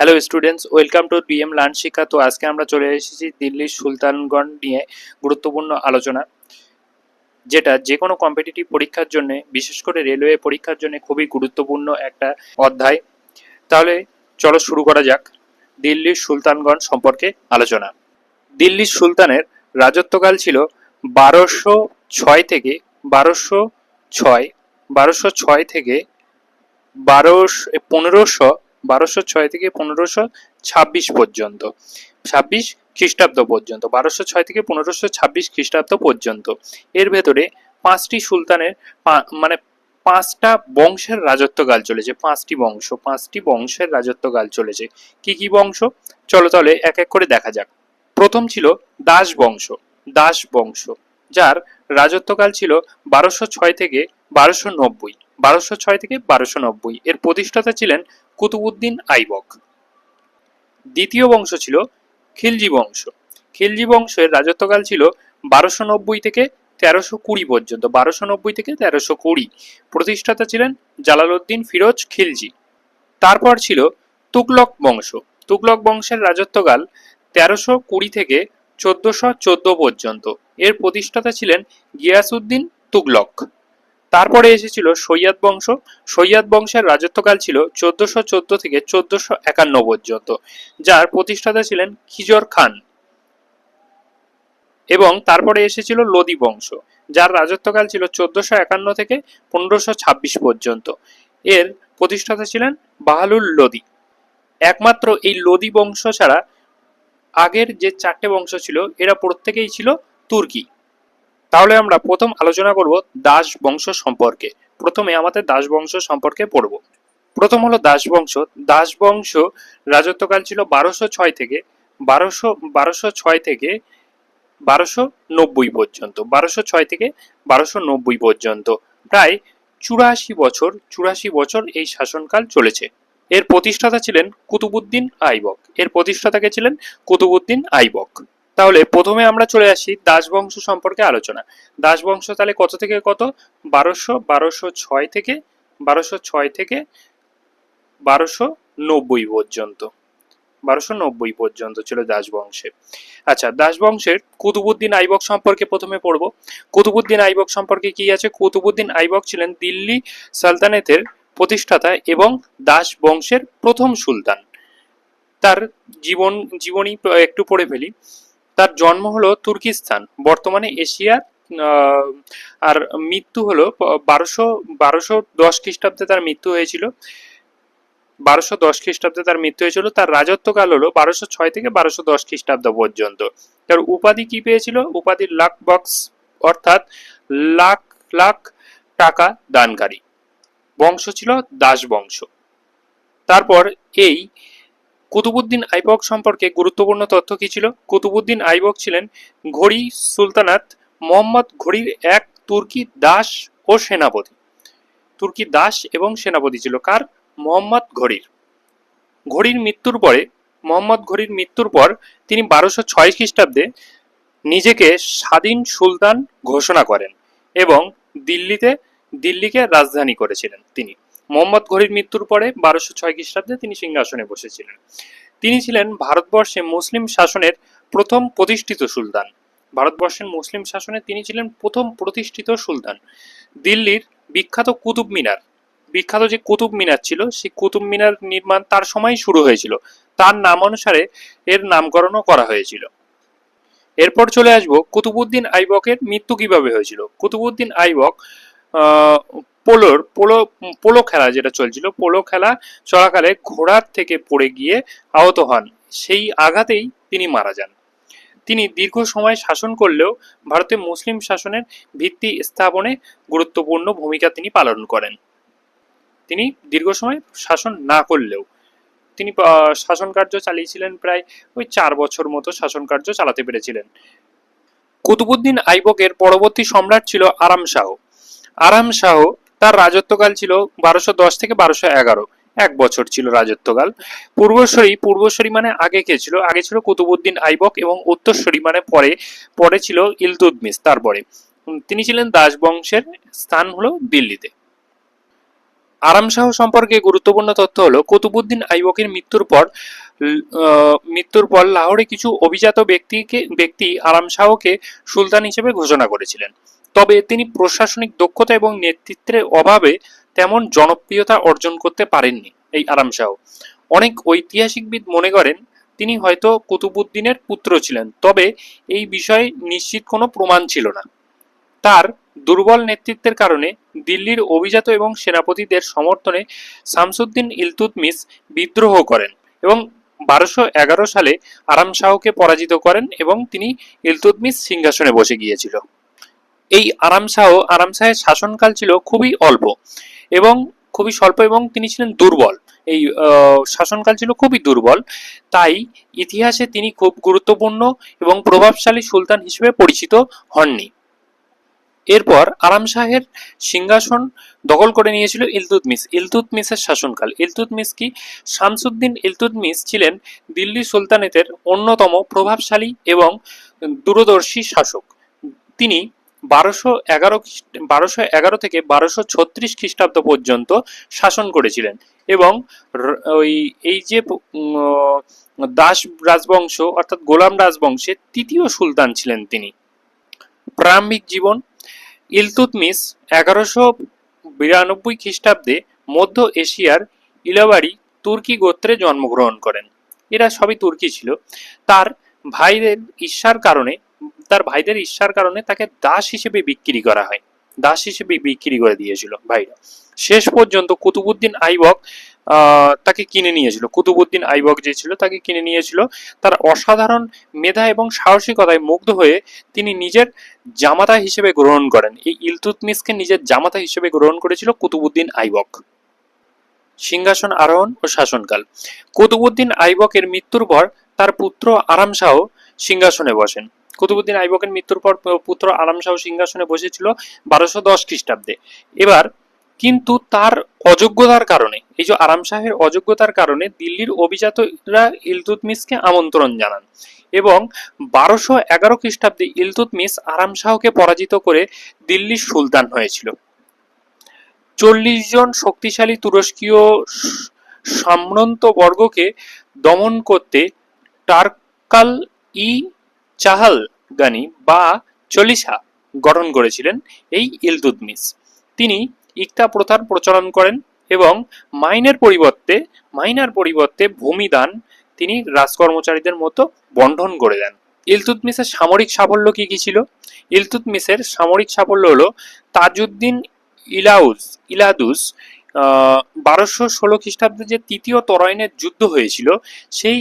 Hello students welcome to BM Learn শিক্ষা তো আজকে আমরা চলে এসেছি দিল্লির সুলতানগঞ্জ নিয়ে গুরুত্বপূর্ণ আলোচনা, যেটা যে কোনো কম্পিটিটিভ পরীক্ষার জন্য, বিশেষ করে রেলওয়ে পরীক্ষার জন্য খুবই গুরুত্বপূর্ণ একটা অধ্যায়। তাহলে চলো শুরু করা যাক দিল্লির সুলতানগঞ্জ সম্পর্কে আলোচনা। দিল্লির সুলতানের রাজত্বকাল ছিল বারোশো ছয় থেকে বারোশো ছয় বারোশো ছয় থেকে বারোশো, পনেরোশো বারোশো ছয় থেকে পনেরোশো ছাব্বিশ পর্যন্ত। ছাব্বিশ খ্রিস্টাব্দ পর্যন্ত, বারোশো ছয় থেকে পনেরোশো ছাব্বিশ খ্রিস্টাব্দ পর্যন্ত। এর ভেতরে পাঁচটি সুলতানের মানে পাঁচটা বংশের রাজত্বকাল চলেছে, পাঁচটি বংশ, পাঁচটি বংশের রাজত্বকাল চলেছে। কি কি বংশ? চলো তাহলে এক এক করে দেখা যাক। প্রথম ছিল দাস বংশ দাস বংশ, যার রাজত্বকাল ছিল বারোশো ছয় থেকে বারোশো নব্বই, বারোশো ছয় থেকে বারোশো নব্বই। এর প্রতিষ্ঠাতা ছিলেন কুতুবুদ্দিন আইবক। দ্বিতীয় বংশ ছিল খিলজি বংশ। খিলজি বংশের রাজত্বকাল ছিল বারোশো নব্বই থেকে তেরোশো কুড়ি পর্যন্ত, বারোশো নব্বই থেকে তেরোশো কুড়ি। প্রতিষ্ঠাতা ছিলেন জালালউদ্দিন ফিরোজ খিলজি। তারপর ছিল তুগলক বংশ। তুগলক বংশের রাজত্বকাল তেরোশো কুড়ি থেকে চোদ্দশো চোদ্দ পর্যন্ত। এর প্রতিষ্ঠাতা ছিলেন গিয়াসউদ্দিন তুগলক। তারপরে এসেছিল সৈয়দ বংশ। সৈয়দ বংশের রাজত্বকাল ছিল চোদ্দশো চোদ্দ থেকে চোদ্দশো একান্ন পর্যন্ত, যার প্রতিষ্ঠাতা ছিলেন খিজর খান। এবং তারপরে এসেছিল লোদি বংশ, যার রাজত্বকাল ছিল চোদ্দশো একান্ন থেকে পনেরোশো ছাব্বিশ পর্যন্ত। এর প্রতিষ্ঠাতা ছিলেন বাহালুল লোদি। একমাত্র এই লোদি বংশ ছাড়া আগের যে চারটে বংশ ছিল, এরা প্রত্যেকেই ছিল তুর্কি। তাহলে আমরা প্রথম আলোচনা করব দাস বংশ সম্পর্কে। প্রথমে আমাদের দাস বংশ সম্পর্কে পড়ব। প্রথম হলো দাস বংশ। দাস বংশ রাজত্বকাল ছিল বারোশো ছয় থেকে বারোশো বারোশো ছয় থেকে বারোশো নব্বই পর্যন্ত। বারোশো ছয় থেকে বারোশো নব্বই পর্যন্ত। প্রায় চুরাশি বছর চুরাশি বছর এই শাসনকাল চলেছে। এর প্রতিষ্ঠাতা ছিলেন কুতুবুদ্দিন আইবক। এর প্রতিষ্ঠাতাকে ছিলেন? কুতুবুদ্দিন আইবক। তাহলে প্রথমে আমরা চলে আসি দাস বংশ সম্পর্কে আলোচনা। দাস বংশ তাহলে কত থেকে কত? বারোশো বারোশো ছয় থেকে, বারোশো ছয় থেকে বারোশো নব্বই পর্যন্ত। বারোশো নব্বই পর্যন্ত ছিল দাস বংশে আচ্ছা দাস বংশের কুতুবুদ্দিন আইবক সম্পর্কে প্রথমে পড়ব। কুতুবুদ্দিন আইবক সম্পর্কে কি আছে? কুতুবুদ্দিন আইবক ছিলেন দিল্লি সালতানেতের প্রতিষ্ঠাতা এবং দাস বংশের প্রথম সুলতান। তার জীবন, জীবনী একটু পড়ে ফেলি। তার জন্ম হলো তুর্কিস্তান। বর্তমানে এশিয়ার আর মৃত্যু হলো বারোশো বারোশো দশ খ্রিস্টাব্দে তার মৃত্যু হয়েছিল। বারোশো দশ খ্রিস্টাব্দে তার মৃত্যু হয়েছিল। তার রাজত্বকাল হলো বারোশো ছয় থেকে বারোশো দশ খ্রিস্টাব্দ পর্যন্ত। তার উপাধি কি পেয়েছিল? উপাধি লাখ বক্স, অর্থাৎ লাখ লাখ টাকা দানকারী। বংশ ছিল দাস বংশ তারপর এই কুতুবুদ্দিন আইবক সম্পর্কে গুরুত্বপূর্ণ তথ্য কি ছিল? কুতুবুদ্দিন আইবক ছিলেন ঘড়ি সুলতানাত মোহাম্মদ ঘড়ির এক তুর্কি দাস ও সেনাপতি। তুর্কি দাস এবং সেনাপতি ছিল। কার? মোহাম্মদ ঘড়ির। ঘড়ির মৃত্যুর পরে, মোহাম্মদ ঘড়ির মৃত্যুর পর তিনি বারোশো ছয় খ্রিস্টাব্দে নিজেকে স্বাধীন সুলতান ঘোষণা করেন এবং দিল্লিতে দিল্লিকে রাজধানী করেছিলেন তিনি। মোহাম্মদ ঘড়ির মৃত্যুর পরে বারোশো ছয় খ্রিস্টাব্দে তিনি সিংহাসনে বসেছিলেন। তিনি ছিলেন ভারতবর্ষে মুসলিম শাসনের প্রথম প্রতিষ্ঠিত সুলতান। ভারতবর্ষের মুসলিম শাসনে তিনি ছিলেন প্রথম প্রতিষ্ঠিত সুলতান। দিল্লির বিখ্যাত কুতুব মিনার, বিখ্যাত যে কুতুব মিনার ছিল, সেই কুতুব মিনার নির্মাণ তার সময় শুরু হয়েছিল। তার নাম অনুসারে এর নামকরণও করা হয়েছিল। এরপর চলে আসব কুতুবুদ্দিন আইবকের মৃত্যু কীভাবে হয়েছিল? কুতুবুদ্দিন আইবক পোলোর পোলো পোলো খেলা যেটা চলছিল, পোলো খেলা চলাকালে ঘোড়ার থেকে পড়ে গিয়ে আহত হন। সেই আঘাতেই তিনি মারা যান। তিনি দীর্ঘ সময় শাসন করলেও ভারতে মুসলিম শাসনের ভিত্তি স্থাপনে গুরুত্বপূর্ণ ভূমিকা তিনি পালন করেন। তিনি দীর্ঘ সময় শাসন না করলেও তিনি শাসন কার্য চালিয়েছিলেন প্রায় ওই চার বছর মতো শাসন কার্য চালাতে পেরেছিলেন। কুতুবুদ্দিন আইবকের পরবর্তী সম্রাট ছিল আরাম শাহ। আরাম শাহ তার রাজত্বকাল ছিল বারোশো দশ থেকে বারোশো এগারো। এক বছর ছিল রাজত্বকাল। পূর্বশ্বরী পূর্বশ্বরী মানে আগে কে ছিল? আগে ছিল কুতুবুদ্দিন আইবক এবং উত্তরশ্বরী মানে পরে পরে ছিল ইলতুদমিস তারপরে। তিনি ছিলেন দাস বংশের স্থান হলো দিল্লিতে। আরাম শাহ সম্পর্কে গুরুত্বপূর্ণ তথ্য হলো, কুতুবুদ্দিন আইবকের মৃত্যুর পর মৃত্যুর পর লাহোরে কিছু অভিজাত ব্যক্তিকে, ব্যক্তি আরাম শাহকে সুলতান হিসেবে ঘোষণা করেছিলেন। তবে তিনি প্রশাসনিক দক্ষতা এবং নেতৃত্বের অভাবে তেমন জনপ্রিয়তা অর্জন করতে পারেননি এই আরাম শাহ অনেক ঐতিহাসিকবিদ মনে করেন, তিনি হয়তো কুতুবুদ্দিনের পুত্র ছিলেন, তবে এই বিষয়ে নিশ্চিত কোনো প্রমাণ ছিল না। তার দুর্বল নেতৃত্বের কারণে দিল্লির অভিজাত এবং সেনাপতিদের সমর্থনে শামসুদ্দিন ইলতুতমিস বিদ্রোহ করেন এবং বারোশো এগারো সালে আরাম শাহকে পরাজিত করেন এবং তিনি ইলতুতমিস সিংহাসনে বসে গিয়েছিল। এই আরাম শাহ, আরাম শাহের শাসনকাল ছিল খুবই অল্প এবং খুবই স্বল্প এবং তিনি ছিলেন দুর্বল। এই শাসনকাল ছিল খুবই দুর্বল। তাই ইতিহাসে তিনি খুব গুরুত্বপূর্ণ এবং প্রভাবশালী সুলতান হিসেবে পরিচিত হননি। এরপর আরাম শাহের সিংহাসন দখল করে নিয়েছিল ইলতুতমিস ইলতুতমিসের শাসনকাল। ইলতুতমিস কি? শামসুদ্দিন ইলতুতমিস ছিলেন দিল্লি সুলতানেতের অন্যতম প্রভাবশালী এবং দূরদর্শী শাসক। তিনি বারোশো এগারো বারোশো এগারো থেকে বারোশো ছত্রিশ খ্রিস্টাব্দ পর্যন্ত শাসন করেছিলেন এবং ওই, এই যে দাস রাজবংশ অর্থাৎ গোলাম রাজবংশের তৃতীয় সুলতান ছিলেন তিনি। প্রারম্ভিক জীবন ইলতুতমিস এগারোশো বিরানব্বই খ্রিস্টাব্দে মধ্য এশিয়ার ইলাবাড়ি তুর্কি গোত্রে জন্মগ্রহণ করেন। এরা সবই তুর্কি ছিল। তার ভাইদের ঈর্ষার কারণে তার ভাইদের ঈর্ষার কারণে তাকে দাস হিসেবে বিক্রি করা হয়। দাস হিসেবে বিক্রি করে দিয়েছিল ভাইরা। শেষ পর্যন্ত কুতুবুদ্দিন আইবক তাকে কিনে নিয়েছিল। কুতুবুদ্দিন আইবক যে ছিল তাকে কিনে নিয়েছিল। তার অসাধারণ মেধা এবং সাহসিকতায় মুগ্ধ হয়ে তিনি নিজের জামাতা হিসেবে গ্রহণ করেন। এই ইলতুতমিসকে নিজের জামাতা হিসেবে গ্রহণ করেছিল কুতুবুদ্দিন আইবক। সিংহাসন আরোহণ ও শাসনকাল। কুতুবুদ্দিন আইবকের মৃত্যুর পর তার পুত্র আরাম শাহ সিংহাসনে বসেন। কুতুবুদ্দিন আইবকের মৃত্যুর পর পুত্র আরাম শাহ সিংহাসনে বসেছিল বারোশো দশ খ্রিস্টাব্দে। এবার কিন্তু তার অযোগ্যতার কারণে, এই যে আরাম শাহের অযোগ্যতার কারণে দিল্লির অভিজাতরা ইলতুতমিসকে আমন্ত্রণ জানান এবং বারোশো এগারো খ্রিস্টাব্দে ইলতুতমিস আরাম শাহকে পরাজিত করে দিল্লির সুলতান হয়েছিল। চল্লিশ জন শক্তিশালী তুরস্কীয় স- সামন্ত বর্গকে দমন করতে টার্কাল ই চাহাল গানি বা চলিসা গঠন করেছিলেন এই ইলতুতমিস তিনি ইকতা প্রথার প্রচলন করেন এবং মাইনের পরিবর্তে, মাইনার পরিবর্তে ভূমিদান তিনি রাজকর্মচারীদের মতো বন্ধন করে দেন। ইলতুতমিসের সামরিক সাফল্য কি কি ছিল? ইলতুতমিসের সামরিক সাফল্য হলো তাজউদ্দিন ইলাউস ইলাদুস বারোশো ষোলো খ্রিস্টাব্দে যে তৃতীয় তরাইনের যুদ্ধ হয়েছিল, সেই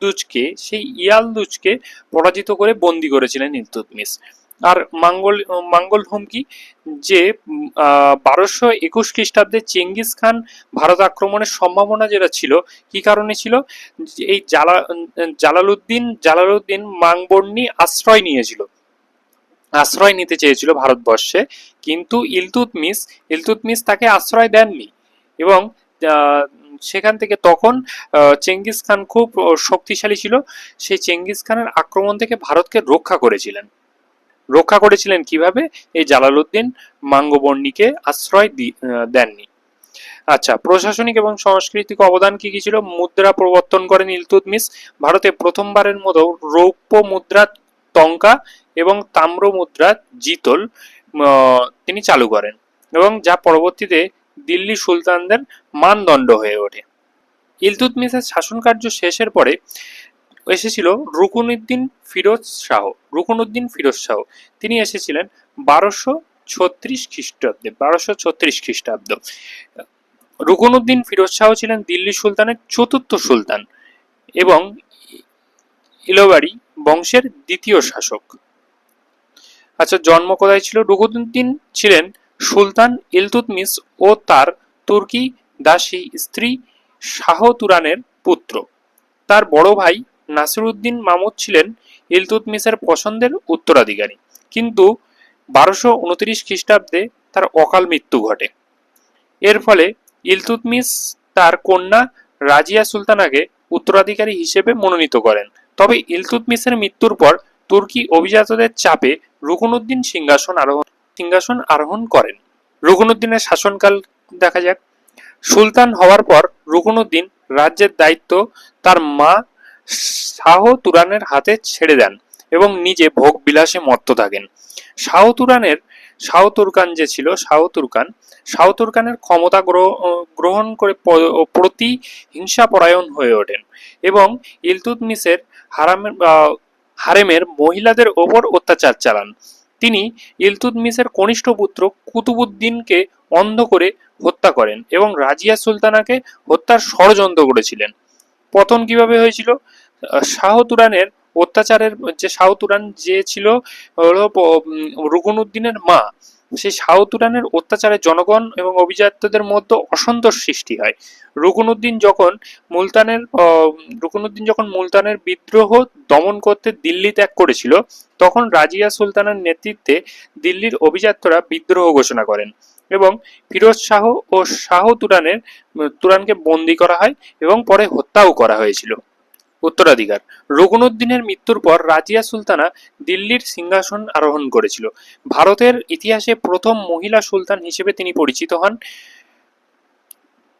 ইয়ালদুজকে সেই ইয়ালদুজকে পরাজিত করে বন্দি করেছিলেন ইলতুতমিস আর মাঙ্গল মাঙ্গল হুমকি যে বারোশো একুশ খ্রিস্টাব্দে চেঙ্গিস খান ভারত আক্রমণের সম্ভাবনা যেটা ছিল, কি কারণে ছিল? এই জালা, জালালউদ্দিন জালালউদ্দিন মাংবর্ণী আশ্রয় নিয়েছিল। আশ্রয় নিতে চেয়েছিল ভারতবর্ষে, কিন্তু ইলতুতমিস ইলতুতমিস তাকে আশ্রয় দেননি। এবং সেখান থেকে তখন চেঙ্গিস খান খুব শক্তিশালী ছিল। সেই চেঙ্গিস খানের আক্রমণ থেকে ভারতকে রক্ষা করেছিলেন। রক্ষা করেছিলেন কীভাবে? এই জালালউদ্দিন মাঙ্গবর্ণীকে আশ্রয় দেননি। আচ্ছা প্রশাসনিক এবং সাংস্কৃতিক অবদান কি কি ছিল? মুদ্রা প্রবর্তন করেন ইলতুতমিস ভারতে প্রথমবারের মতো রৌপ্য মুদ্রা টঙ্কা এবং তাম্র মুদ্রা জিতল তিনি চালু করেন। এবং যা পরবর্তীতে দিল্লি সুলতানদের মানদণ্ড হয়ে ওঠে। ইলতুতমিসের শাসনকার্য শেষের পরে এসেছিল রুকুনুদ্দিন ফিরোজ শাহ। রুকুনুদ্দিন ফিরোজ শাহ। তিনি এসেছিলেন বারোশো ছত্রিশ খ্রিস্টাব্দে, বারোশো ছত্রিশ খ্রিস্টাব্দ। রুকুনুদ্দিন ফিরোজ শাহ ছিলেন দিল্লি সুলতানের চতুর্থ সুলতান এবং ইলোবাড়ি বংশের দ্বিতীয় শাসক। আচ্ছা জন্ম কোথায় ছিল? রুকুনুদ্দিন ছিলেন সুলতান ইলতুতমিস ও তার তুর্কি দাসী স্ত্রী শাহ তুরানের পুত্র। তার বড় ভাই নাসিরুদ্দিন মামুদ ছিলেন ইলতুতমিসের পছন্দের উত্তরাধিকারী। কিন্তু বারোশো উনত্রিশ খ্রিস্টাব্দে তার অকাল মৃত্যু ঘটে। এর ফলে ইলতুতমিস তার কন্যা রাজিয়া সুলতানাকে উত্তরাধিকারী হিসেবে মনোনীত করেন। তবে ইলতুতমিসের মৃত্যুর পর তুর্কি অভিজাতদের চাপে রুকুনুদ্দিন সিংহাসন আরোহণ সিংহাসন আরোহণ করেন। রুকনুদ্দিনের শাসনকাল দেখা যাক। সুলতান হওয়ার পর রুকনুদ্দিন রাজ্যের দায়িত্ব তার মা শাহ তুরানের হাতে ছেড়ে দেন এবং নিজে ভোগ বিলাসে মত্ত থাকেন। শাহ তুরানের, শাহ তুরকান যে ছিল, শাহ তুরকান, শাহ তুরকানের ক্ষমতা গ্রহ- গ্রহণ করে প্রতি হিংসাপরায়ণ হয়ে ওঠেন এবং ইলতুতমিসের হারামের হারেমের মহিলাদের ওপর অত্যাচার চালান। তিনি ইলতুতমিসের কনিষ্ঠ পুত্র কুতুবুদ্দিনকে অন্ধ করে হত্যা করেন এবং রাজিয়া সুলতানাকে হত্যার ষড়যন্ত্র করেছিলেন। পতন কীভাবে হয়েছিল? শাহ তুরানের অত্যাচারের যে শাহ তুরান যে ছিল, হলো রুকনুদ্দিনের মা। সেই শাহ তুরানের অত্যাচারে জনগণ এবং অভিজাতদের মধ্যে অসন্তোষ সৃষ্টি হয়। রুকনুদ্দিন যখন মুলতানের রুকনুদ্দিন যখন মুলতানের বিদ্রোহ দমন করতে দিল্লি ত্যাগ করেছিল, তখন রাজিয়া সুলতানের নেতৃত্বে দিল্লির অভিজাতরা বিদ্রোহ ঘোষণা করেন এবং ফিরোজ শাহ ও শাহ তুরানের, তুরানকে বন্দী করা হয় এবং পরে হত্যাও করা হয়েছিল। উত্তরাধিকার। রঘুনুদ্দিনের মৃত্যুর পর রাজিয়া সুলতানা দিল্লির সিংহাসন আরোহণ করেছিল। ভারতের ইতিহাসে প্রথম মহিলা সুলতান হিসেবে তিনি পরিচিত হন।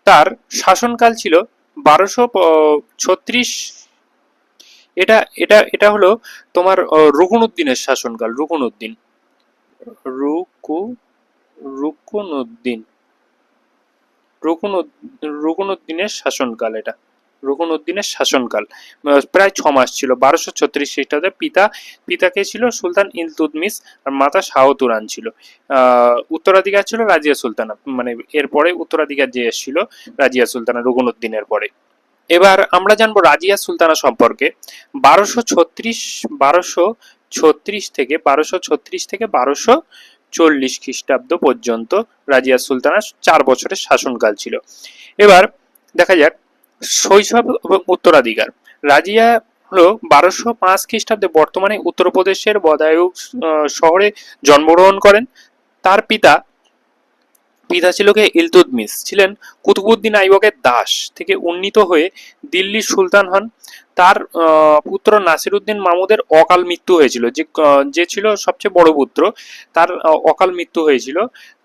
তার শাসনকাল ছিল বারোশো ছত্রিশ। এটা এটা এটা হলো তোমার আহ, রুকনুদ্দিনের শাসনকাল রুকনুদ্দিন রুকু রুকনুদ্দিন রুকনুদ- রুকনুদ্দিনের শাসনকাল এটা। রুকনুদ্দিনের শাসনকাল। প্রায় ছ মাস ছিল, বারোশো ছত্রিশ খ্রিস্টাব্দে পিতা পিতাকে ছিল? সুলতান ইলতুদমিস আর মাতা শাহ তুরান ছিল উত্তরাধিকার ছিল রাজিয়া সুলতানা মানে এরপরে উত্তরাধিকার যে এসেছিল রাজিয়া সুলতানা রুকনুদ্দিনের পরে। এবার আমরা জানব রাজিয়া সুলতানা সম্পর্কে। বারোশো ছত্রিশ বারোশো ছত্রিশ থেকে, বারোশো ছত্রিশ থেকে বারোশো চল্লিশ খ্রিস্টাব্দ পর্যন্ত রাজিয়া সুলতানা চার বছরের শাসনকাল ছিল। এবার দেখা যাক শৈশব এবং উত্তরাধিকার। রাজিয়া হলো বারোশো পাঁচ খ্রিস্টাব্দে বর্তমানে উত্তরপ্রদেশের বদায়ু শহরে জন্মগ্রহণ করেন। তার পিতা পিতা ছিল কে ইলতুদমিস ছিলেন কুতুবুদ্দিন আইবকের দাস থেকে উন্নীত হয়ে দিল্লির সুলতান হন। তার পুত্র নাসিরুদ্দিন মামুদের অকাল মৃত্যু হয়েছিল, যে যে ছিল সবচেয়ে বড় পুত্র, তার অকাল মৃত্যু হয়েছিল।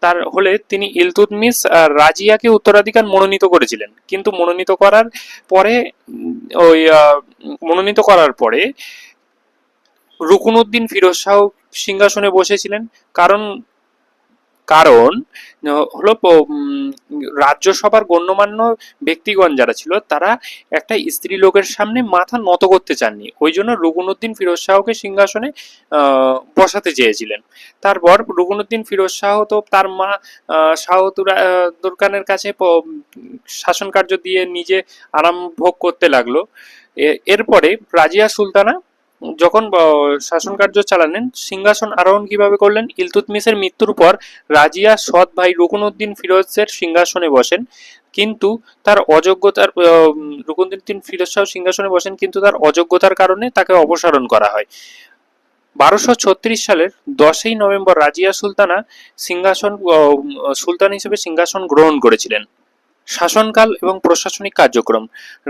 তার হলে তিনি ইলতুদমিস রাজিয়াকে উত্তরাধিকার মনোনীত করেছিলেন। কিন্তু মনোনীত করার পরে ওই মনোনীত করার পরে রুকুনুদ্দিন ফিরোজ শাহ সিংহাসনে বসেছিলেন। কারণ কারণ, হলো রাজ্যসভার গণ্যমান্য ব্যক্তিগণ যারা ছিল, তারা একটা স্ত্রী লোকের সামনে মাথা নত করতে চাননি। ওই জন্য রুকুনুদ্দিন ফিরোজ শাহকে সিংহাসনে বসাতে চেয়েছিলেন। তারপর রুকুনুদ্দিন ফিরোজ শাহ তো তার মা শাহ দুরকানের কাছে শাসন কার্য দিয়ে নিজে আরাম ভোগ করতে লাগল। এরপরে রাজিয়া সুলতানা যখন শাসন কার্য চালালেন, সিংহাসন আরোহণ কীভাবে করলেন? ইলতুতমিসের মৃত্যুর পর রাজিয়া সৎ ভাই রুকনুদ্দিন ফিরোজের সিংহাসনে বসেন, কিন্তু তার অযোগ্যতার রুকনুদ্দিন ফিরোজ শাহ সিংহাসনে বসেন, কিন্তু তার অযোগ্যতার কারণে তাকে অপসারণ করা হয়। বারোশো ছত্রিশ সালের দশই নভেম্বর রাজিয়া সুলতানা সিংহাসন সুলতান হিসেবে সিংহাসন গ্রহণ করেছিলেন। শাসনকাল এবং প্রশাসনিক কার্যক্রম।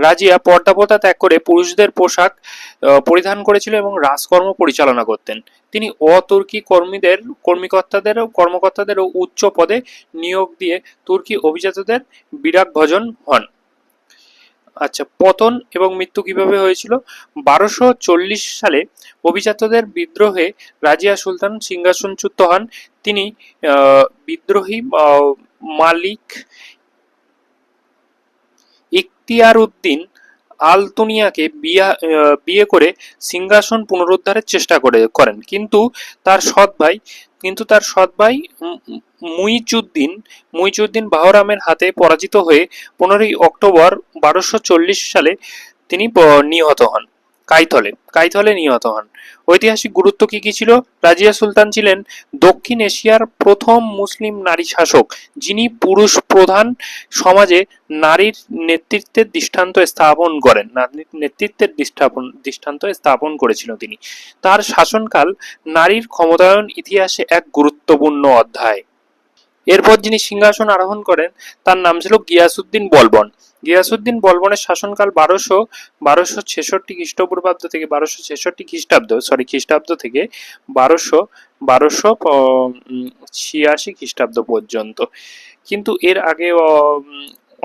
রাজিয়া পর্দাপতা ত্যাগ করে পুরুষদের পোশাক পরিধান করেছিল এবং রাজকর্ম পরিচালনা করতেন। তিনি অতুর্কি কর্মীদের কর্মীকর্তাদের কর্মকর্তাদেরও উচ্চ পদে নিয়োগ দিয়ে তুর্কি অভিজাতদের বিরাট ভজন হন। আচ্ছা পতন এবং মৃত্যু কীভাবে হয়েছিল? বারোশো চল্লিশ সালে অভিজাতদের বিদ্রোহে রাজিয়া সুলতান সিংহাসনচ্যুত হন। তিনি বিদ্রোহী মালিক ইখতিয়ার উদ্দিন আলতুনিয়াকে বিয়া বিয়ে করে সিংহাসন পুনরুদ্ধারের চেষ্টা করে, করেন। কিন্তু তার সৎ ভাই, কিন্তু তার সৎ ভাই মুইজুদ্দিন মুইজুদ্দিন বাহরামের হাতে পরাজিত হয়ে পনেরোই অক্টোবর বারোশো সালে তিনি নিহত হন। কাইথলে কাইথলে নিহত হন। ঐতিহাসিক গুরুত্ব কি কি ছিল? রাজিয়া সুলতান ছিলেন দক্ষিণ এশিয়ার প্রথম মুসলিম নারী শাসক, যিনি পুরুষ প্রধান সমাজে নারীর নেতৃত্বের দৃষ্টান্ত স্থাপন করেন। নারীর নেতৃত্বের দৃষ্টাপন, দৃষ্টান্ত স্থাপন করেছিল তিনি। তার শাসনকাল নারীর ক্ষমতায়ন ইতিহাসে এক গুরুত্বপূর্ণ অধ্যায়। এরপর যিনি সিংহাসন আরোহণ করেন, তার নাম ছিল গিয়াসুদ্দিন বলবন। গিয়াসুদ্দিন বলবনের শাসনকাল বারোশো বারোশো ছেষট্টি খ্রিস্টপূর্বাব্দ থেকে বারোশো ছেষট্টি খ্রিস্টাব্দ সরি খ্রিস্টাব্দ থেকে বারোশো বারোশো ছিয়াশি খ্রিস্টাব্দ পর্যন্ত। কিন্তু এর আগে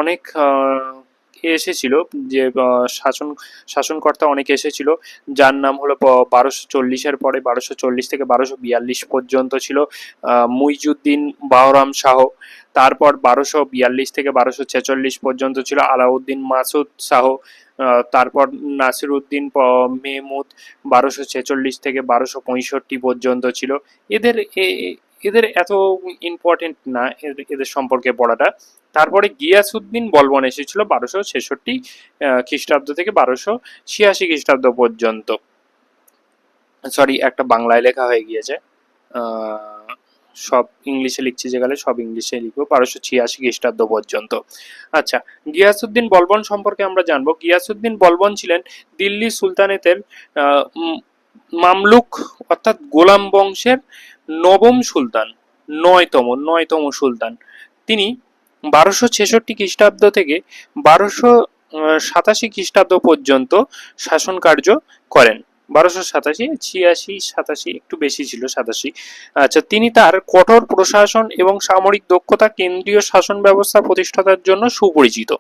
অনেক এসেছিল যে শাসন, শাসনকর্তা অনেক এসেছিল, যার নাম হলো বারোশো চল্লিশের পরে, বারোশো চল্লিশ থেকে বারোশো বিয়াল্লিশ পর্যন্ত ছিল মুইজুদ্দিন বাহরাম শাহ। তারপর বারোশো বিয়াল্লিশ থেকে বারোশো ছেচল্লিশ পর্যন্ত ছিল আলাউদ্দিন মাসুদ শাহ। তারপর নাসিরউদ্দিন মেহমুদ বারোশো ছেচল্লিশ থেকে বারোশো পঁয়ষট্টি পর্যন্ত ছিল। এদের এদের এত ইম্পর্টেন্ট না, এদের সম্পর্কে পড়াটা তারপরে গিয়াসুদ্দিন বলবন এসেছিল বারোশো ছেষট্টি খ্রিস্টাব্দ থেকে বারোশো ছিয়াশি খ্রিস্টাব্দ পর্যন্ত। সরি একটা বাংলায় লেখা হয়ে গিয়েছে। সব ইংলিশে লিখছি যেখানে সব ইংলিশে লিখব, বারোশো ছিয়াশি খ্রিস্টাব্দ পর্যন্ত। আচ্ছা গিয়াসুদ্দিন বলবন সম্পর্কে আমরা জানব। গিয়াসুদ্দিন বলবন ছিলেন দিল্লি সুলতানেতের মামলুক, অর্থাৎ গোলাম বংশের নবম সুলতান, নয়তম নয়তম সুলতান। তিনি বারোশো ছেষট্টি খ্রিস্টাব্দ থেকে বারোশো সাতাশি খ্রিস্টাব্দ পর্যন্ত শাসন কার্য করেন। বারোশো সাতাশি, ছিয়াশি, সাতাশি, একটু বেশি ছিল সাতাশি। আচ্ছা তিনি তার কঠোর প্রশাসন এবং সামরিক দক্ষতা কেন্দ্রীয় শাসন ব্যবস্থা প্রতিষ্ঠাতার জন্য সুপরিচিত।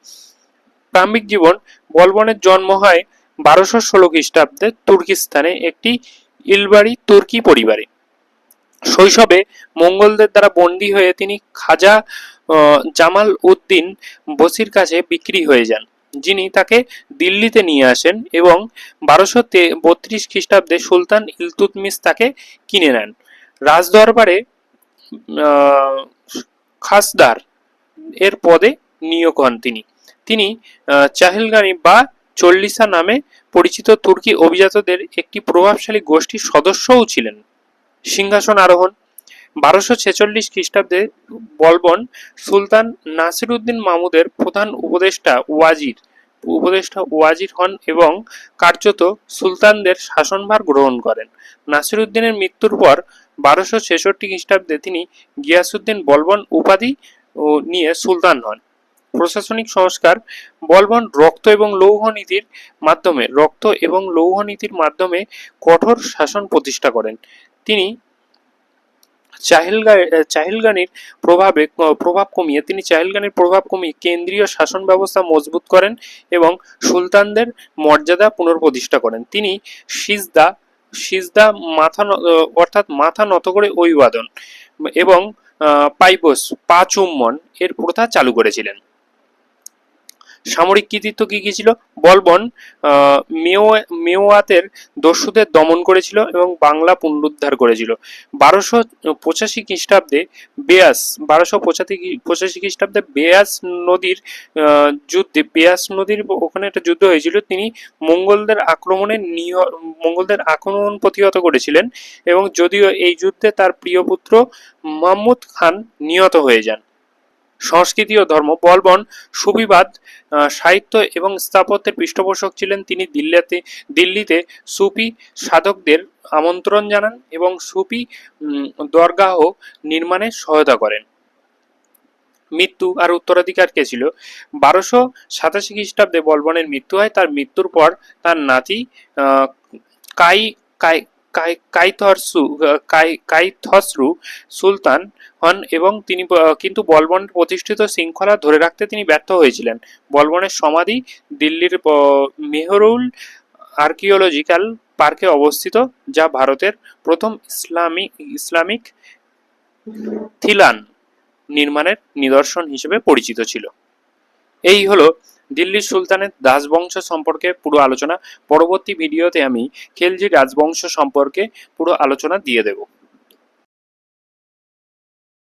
প্রাম্ভিক জীবন বলবনের জন্ম হয় বারোশো ষোলো খ্রিস্টাব্দে তুর্কিস্তানে একটি ইলবাড়ি তুর্কি পরিবারে। শৈশবে মঙ্গলদের দ্বারা বন্দী হয়ে তিনি খাজা জামাল উদ্দিন বসির কাছে বিক্রি হয়ে যান। যিনি তাকে দিল্লিতে নিয়ে আসেন এবং বারোশো বত্রিশ খ্রিস্টাব্দে সুলতান ইলতুতমিস তাকে কিনে নেন। রাজদরবারে খাসদার এর পদে নিয়োগ হন তিনি। তিনি চাহেলগানি বা চল্লিসা নামে পরিচিত তুর্কি অভিজাতদের একটি প্রভাবশালী গোষ্ঠীর সদস্যও ছিলেন। সিংহাসন আরোহণ। বারোশো ছেচল্লিশ খ্রিস্টাব্দে বলবন সুলতান নাসিরুদ্দিন মামুদের প্রধান উপদেষ্টা ওয়াজির উপদেষ্টা ওয়াজির হন এবং কার্যত সুলতানদের শাসনভার গ্রহণ করেন। নাসিরুদ্দিনের মৃত্যুর পর বারোশো ছেষট্টি খ্রিস্টাব্দে তিনি গিয়াসুদ্দিন বলবন উপাধি নিয়ে সুলতান হন। প্রশাসনিক সংস্কার বলবন রক্ত এবং লৌহ নীতির মাধ্যমে, রক্ত এবং লৌহ নীতির মাধ্যমে কঠোর শাসন প্রতিষ্ঠা করেন। তিনি চাহিলগা চাহিলগানির প্রভাবে প্রভাব কমিয়ে, তিনি চাহিলগানির প্রভাব কমিয়ে কেন্দ্রীয় শাসন ব্যবস্থা মজবুত করেন এবং সুলতানদের মর্যাদা পুনঃপ্রতিষ্ঠা করেন। তিনি সিজদা সিজদা মাথা অর্থাৎ মাথা নত করে অভিবাদন এবং পাইবস পা চুম্বন এর প্রথা চালু করেছিলেন। সামরিক কৃতিত্ব কি কি ছিল? বলবন মেও- মেওয়াতের দস্যুদের দমন করেছিল এবং বাংলা পুনরুদ্ধার করেছিল। বারোশো পঁচাশি খ্রিস্টাব্দে বেয়াস, বারোশো পঁচাশি পঁচাশি খ্রিস্টাব্দে বেয়াস নদীর যুদ্ধে, বেয়াস নদীর ওখানে একটা যুদ্ধ হয়েছিল। তিনি মঙ্গলদের আক্রমণে নিহ, মঙ্গলদের আক্রমণ প্রতিহত করেছিলেন এবং যদিও এই যুদ্ধে তার প্রিয় পুত্র মাহমুদ খান নিহত হয়ে যান। সংস্কৃতি ও ধর্ম। বলবন, সুবিবাদ সাহিত্য এবং স্থাপত্যের পৃষ্ঠপোষক ছিলেন তিনি দিল্লিতে দিল্লিতে সুফি সাধকদের আমন্ত্রণ জানান এবং সুফি দরগাহ নির্মাণে সহায়তা করেন। মৃত্যু আর উত্তরাধিকার কে ছিল? বারোশো সাতাশি খ্রিস্টাব্দে বলবনের মৃত্যু হয়। তার মৃত্যুর পর তার নাতি কাই কাই কাইথরসু কাই কাইথসরু সুলতান হন এবং তিনি কিন্তু বলবন প্রতিষ্ঠিত শৃঙ্খলা ধরে রাখতে তিনি ব্যর্থ হয়েছিলেন। বলবনের সমাধি দিল্লির মেহরুল আর্কিওলজিক্যাল পার্কে অবস্থিত, যা ভারতের প্রথম ইসলামিক ইসলামিক থিলান নির্মাণের নিদর্শন হিসেবে পরিচিত ছিল। এই হলো দিল্লির সুলতানের রাজবংশ সম্পর্কে পুরো আলোচনা, পরবর্তী ভিডিওতে আমি খেলজি রাজবংশ সম্পর্কে পুরো আলোচনা দিয়ে দেব।